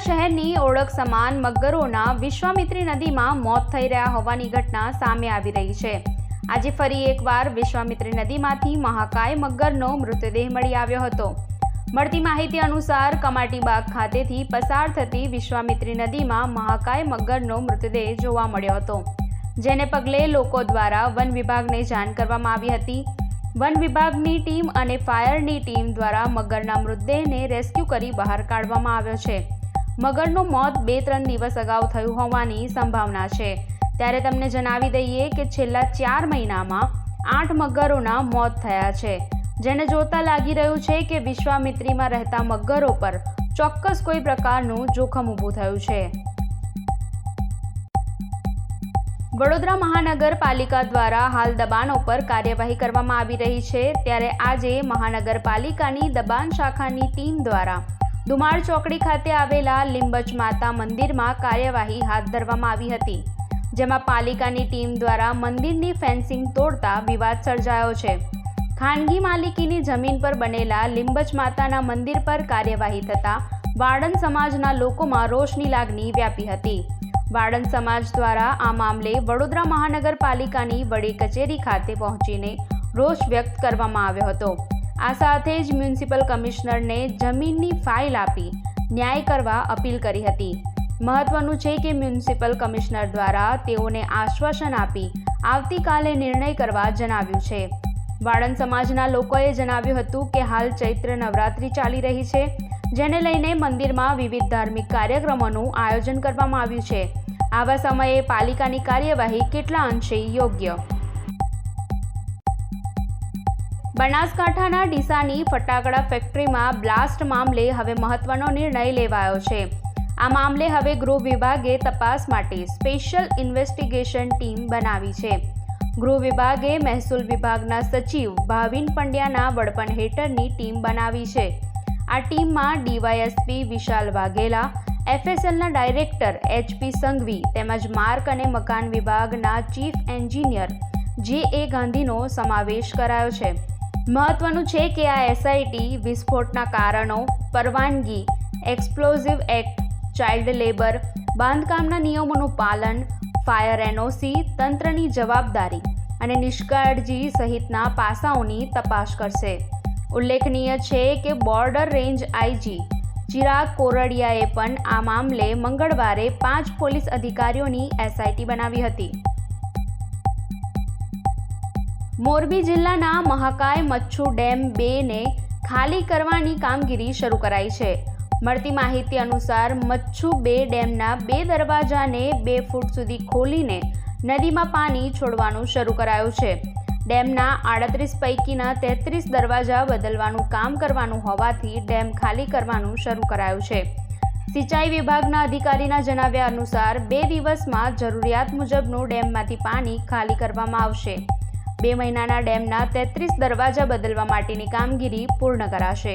સમાન મગરોના વિશ્વામિત્રી નદીમાં મોત થઈ રહ્યા હોવાની ઘટના સામે આવી રહી છે. આજે ફરી એકવાર વિશ્વામિત્રી નદીમાંથી મહાકાય મગરનો મૃતદેહ મળી આવ્યો હતો. મળતી માહિતી અનુસાર કમાટીબાગ ખાતેથી પસાર થતી વિશ્વામિત્રી નદીમાં મહાકાય મગરનો મૃતદેહ જોવા મળ્યો હતો. જેને પગલે લોકો દ્વારા વન વિભાગને જાણ કરવામાં આવી હતી. વન વિભાગની ટીમ અને ફાયરની ટીમ દ્વારા મગરના મૃતદેહને રેસ્ક્યુ કરી બહાર કાઢવામાં આવ્યો છે. મગરનું મોત બે ત્રણ દિવસ અગાઉ થયું હોવાની સંભાવના છે. ત્યારે તમને જણાવી દઈએ કે છેલ્લા ચાર મહિનામાં આઠ મગરોના મોત થયા છે. જેને જોતા લાગી રહ્યું છે કે વિશ્વામિત્રીમાં રહેતા મગરો પર ચોક્કસ કોઈ પ્રકારનું જોખમ ઊભું થયું છે. વડોદરા મહાનગરપાલિકા દ્વારા હાલ દબાણો પર કાર્યવાહી કરવામાં આવી રહી છે. ત્યારે આજે મહાનગરપાલિકાની દબાણ શાખાની ટીમ દ્વારા ધુમાડ ચોકડી ખાતે આવેલા લીંબચ માતા મંદિરમાં કાર્યવાહી હાથ ધરવામાં આવી હતી, જેમાં પાલિકાની ટીમ દ્વારા મંદિરની ફેન્સિંગ તોડતા વિવાદ સર્જાયો છે. ખાનગી માલિકીની જમીન પર બનેલા લીંબચ માતાના મંદિર પર કાર્યવાહી થતાં વાડન સમાજના લોકોમાં રોષની લાગણી વ્યાપી હતી. વાડન સમાજ દ્વારા આ મામલે વડોદરા મહાનગરપાલિકાની વડી કચેરી ખાતે પહોંચીને રોષ વ્યક્ત કરવામાં આવ્યો હતો. આ સાથે જ મ્યુનિસિપલ કમિશનરને જમીનની ફાઇલ આપી ન્યાય કરવા અપીલ કરી હતી. મહત્વનું છે કે મ્યુનિસિપલ કમિશનર દ્વારા તેઓને આશ્વાસન આપી આવતીકાલે નિર્ણય કરવા જણાવ્યું છે. વાળંદ સમાજના લોકોએ જણાવ્યું હતું કે હાલ ચૈત્ર નવરાત્રિ ચાલી રહી છે, જેને લઈને મંદિરમાં વિવિધ ધાર્મિક કાર્યક્રમોનું આયોજન કરવામાં આવ્યું છે. આવા સમયે પાલિકાની કાર્યવાહી કેટલા અંશે યોગ્ય? બનાસકાંઠાના ડીસાની ફટાકડા ફેક્ટરીમાં બ્લાસ્ટ મામલે હવે મહત્વનો નિર્ણય લેવાયો છે. આ મામલે હવે ગૃહ વિભાગે તપાસ માટે સ્પેશિયલ ઇન્વેસ્ટિગેશન ટીમ બનાવી છે. ગૃહ વિભાગે મહેસૂલ વિભાગના સચિવ ભાવિન પંડ્યાના વડપણ હેઠળની ટીમ બનાવી છે. આ ટીમમાં ડીવાયએસપી વિશાલ વાઘેલા, એફએસએલના ડાયરેક્ટર એચપી સંઘવી તેમજ માર્ક અને મકાન વિભાગના ચીફ એન્જિનિયર જે એ ગાંધીનો સમાવેશ કરાયો છે. મહત્વનું છે કે આ એસઆઈટી વિસ્ફોટના કારણો, પરવાનગી એક્સપ્લોઝિવ એક્ટ ચાઇલ્ડ લેબર બાંધકામના નિયમોનું પાલન ફાયર એનઓસી તંત્રની જવાબદારી અને નિષ્કાળજી સહિતના પાસાઓની તપાસ કરશે. ઉલ્લેખનીય છે કે બોર્ડર રેન્જ આઈજી ચિરાગ કોરડિયાએ પણ આ મામલે મંગળવારે પાંચ પોલીસ અધિકારીઓની એસઆઈટી બનાવી હતી. મોરબી જિલ્લાના મહાકાય મચ્છુ ડેમ બેને ખાલી કરવાની કામગીરી શરૂ કરાઈ છે. મળતી માહિતી અનુસાર મચ્છુ બે ડેમના બે દરવાજાને બે ફૂટ સુધી ખોલીને નદીમાં પાણી છોડવાનું શરૂ કરાયું છે. ડેમના આડત્રીસ પૈકીના તેત્રીસ દરવાજા બદલવાનું કામ કરવાનું હોવાથી ડેમ ખાલી કરવાનું શરૂ કરાયું છે. સિંચાઈ વિભાગના અધિકારીના જણાવ્યા અનુસાર બે દિવસમાં જરૂરિયાત મુજબનું ડેમમાંથી પાણી ખાલી કરવામાં આવશે. બે મહિનાના ડેમના તેત્રીસ દરવાજા બદલવા માટેની કામગીરી પૂર્ણ કરાશે.